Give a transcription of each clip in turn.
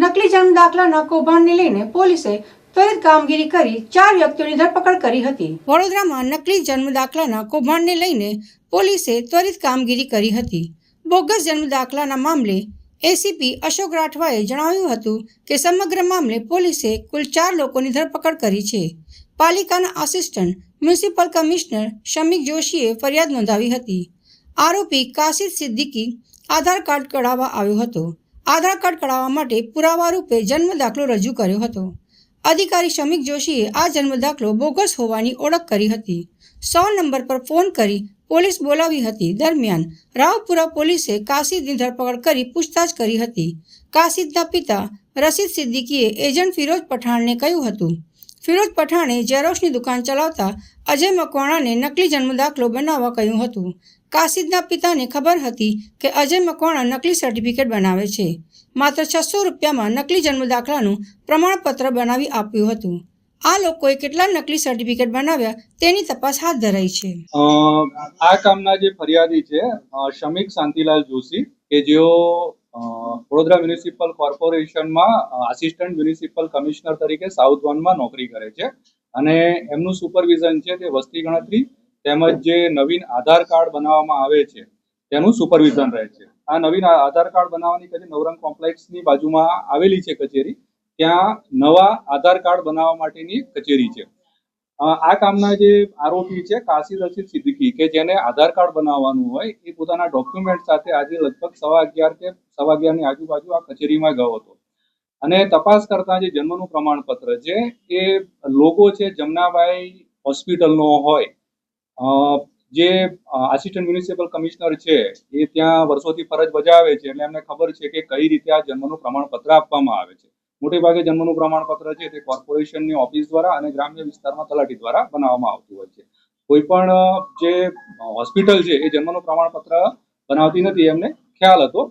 નકલી જન્મ દાખલાના કૌભાંડને લઈને પોલીસે ત્વરિત કામગીરી કરી ચાર વ્યક્તિઓની ધરપકડ કરી હતી. વડોદરામાં નકલી જન્મ દાખલાના કૌભાંડને લઈને પોલીસે ત્વરિત કામગીરી કરી હતી. બોગસ જન્મ દાખલાના મામલે એસીપી અશોક રાઠવાએ જણાવ્યું હતું કે સમગ્ર મામલે પોલીસે કુલ ચાર લોકોની ધરપકડ કરી છે. પાલિકાના આસિસ્ટન્ટ મ્યુનિસિપલ કમિશનર શમિક જોશીએ ફરિયાદ નોંધાવી હતી. આરોપી કાશિદ સિદ્દીકી આધાર કાર્ડ કઢાવવા આવ્યો હતો. આધાર કાર્ડ કઢાવવા માટે પુરાવા રૂપે જન્મ દાખલો રજૂ કર્યો હતો. અધિકારી શમિક જોશીએ આ જન્મ દાખલો બોગસ હોવાની ઓળખ કરી હતી. સો નંબર પર ફોન કરી પોલીસ બોલાવી હતી. દરમિયાન રાવપુરા પોલીસે કાશીદની ધરપકડ કરી પૂછતાછ કરી હતી. કાશીદના પિતા રશીદ સિદ્દીકીએ એજન્ટ ફિરોજ પઠાણને કહ્યું હતું. ફિરોજ પઠાણે ઝેરોક્ષની દુકાન ચલાવતા અજય મકવાણાને નકલી જન્મ દાખલો બનાવવા કહ્યું હતું. કાશિદના પિતાને ખબર હતી કે અજય મકવાણા નકલી સર્ટિફિકેટ બનાવે છે. માત્ર છસો રૂપિયામાં નકલી જન્મ દાખલાનું પ્રમાણપત્ર બનાવી આપ્યું હતું. આ લોકોએ કેટલા નકલી સર્ટિફિકેટ બનાવ્યા તેની તપાસ હાથ ધરાઈ છે. આ કામના જે ફરિયાદી છે શમિક શાંતિલાલ જોશી, કે જેઓ વડોદરા મ્યુનિસિપલ કોર્પોરેશનમાં આસિસ્ટન્ટ મ્યુનિસિપલ કમિશનર તરીકે સાઉથ વનમાં નોકરી કરે છે. અને એમનું સુપરવિઝન છે તે વસ્તી ગણતરી તેમજ જે નવીન આધાર કાર્ડ બનાવવામાં આવે છે, તેનું સુપરવિઝન રહે છે. આ નવીન આધાર કાર્ડ બનાવવાની કચેરી નવરંગ કોમ્પ્લેક્સની બાજુમાં આવેલી છે કચેરી. ત્યાં નવા આધાર કાર્ડ બનાવવા માટેની કચેરી છે. આ કામના જે આરોપી છે, કાશી રશીદ સિદ્દીકી, કે જેને આધાર કાર્ડ બનાવવાનું હોય, એ પોતાના ડોક્યુમેન્ટ સાથે આજે લગભગ સવા અગિયાર કે સવા અગિયારની આજુબાજુ આ કચેરીમાં ગયો હતો. અને તપાસ કરતા જે જન્મનું પ્રમાણપત્ર છે, એ લોગો છે, જમનાબાઈ હોસ્પિટલનો હોય. જે આસિસ્ટન્ટ મ્યુનિસિપલ કમિશનર છે, એ ત્યાં વર્ષોથી ફરજ બજાવે છે, એટલે એમને ખબર છે કે કઈ રીતે આ જન્મનું પ્રમાણપત્ર આપવામાં આવે છે. મોટે ભાગે જન્મનું પ્રમાણપત્ર છે તે કોર્પોરેશનની ઓફિસ દ્વારા અને ગ્રામ્ય વિસ્તારમાં તલાટી દ્વારા બનાવવામાં આવતું હોય છે. કોઈ પણ જે હોસ્પિટલ છે, એ જન્મનું પ્રમાણપત્ર બનાવતી નથી, એમને ખ્યાલ હતો.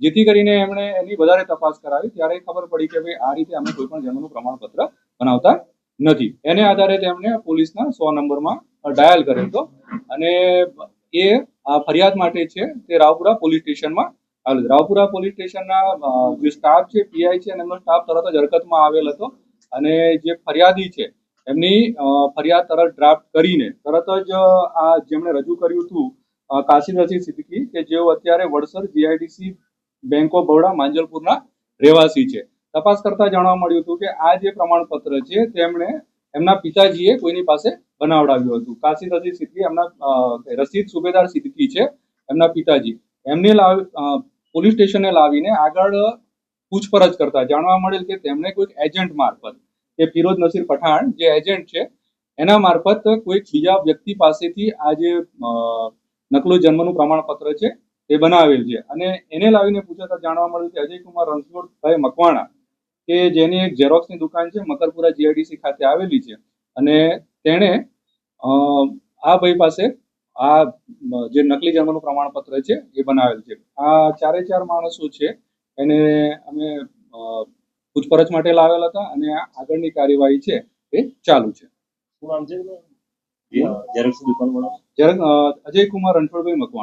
જેથી કરીને એમણે એની વધારે તપાસ કરાવી, ત્યારે ખબર પડી કે ભાઈ, આ રીતે અમે કોઈ પણ જન્મનું પ્રમાણપત્ર બનાવતા નથી. એને આધારે તેમણે પોલીસના સો નંબરમાં ડાયલ કર્યો હતો અને એ આ ફરિયાદ માટે છે તે રાવપુરા પોલીસ સ્ટેશનમાં આવેલ રાવપુરા પોલીસ સ્ટેશનના જે સ્ટાફ છે પીઆઈ છે એમનો સ્ટાફ તરત જ હરકતમાં આવેલ હતો. અને જે ફરિયાદી છે, એમની ફરિયાદ તરત ડ્રાફ્ટ કરીને તરત જ આ જેમણે રજૂ કર્યું હતું કાશી રસી સિદ્દીકી કે જેઓ અત્યારે Vadsar GIDC bank of Baroda માંજલપુરના રહેવાસી છે. તપાસ કરતા જાણવા મળ્યું હતું કે આ જે પ્રમાણપત્ર છે, તેમણે એમના પિતાજીએ કોઈની પાસે બનાવડાવ્યું હતું. કાશી રશીદ સિદ્ધિ એમના રસીદ સુબેદાર સિદ્ધિ છે એમના પિતાજી. એમને પોલીસ સ્ટેશને લાવીને આગળ પૂછપરછ કરતા જાણવા મળેલ કે તેમણે કોઈક એજન્ટ મારફત, કે ફિરોજ નસીર પઠાણ જે એજન્ટ છે, એના મારફત કોઈક બીજા વ્યક્તિ પાસેથી આ જે નકલું જન્મનું પ્રમાણપત્ર છે તે બનાવેલ છે. અને એને લાવીને પૂછાતા જાણવા મળ્યું કે અજયકુમાર રણછોડભાઈ મકવાણા, કે જેની એક ઝેરોક્સની દુકાન છે મકરપુરા જીઆઈડીસી ખાતે આવેલી છે. અને તેણે આ ભાઈ પાસે આ જે નકલી જન્મનું પ્રમાણપત્ર છે એ બનાવેલ છે. આ ચારે ચાર માણસો છે એને અમે અ, પૂછપરછ માટે લાવેલા હતા અને આગળની કાર્યવાહી છે એ ચાલુ છે. અજય કુમાર રણછોડભાઈ મકવાણા.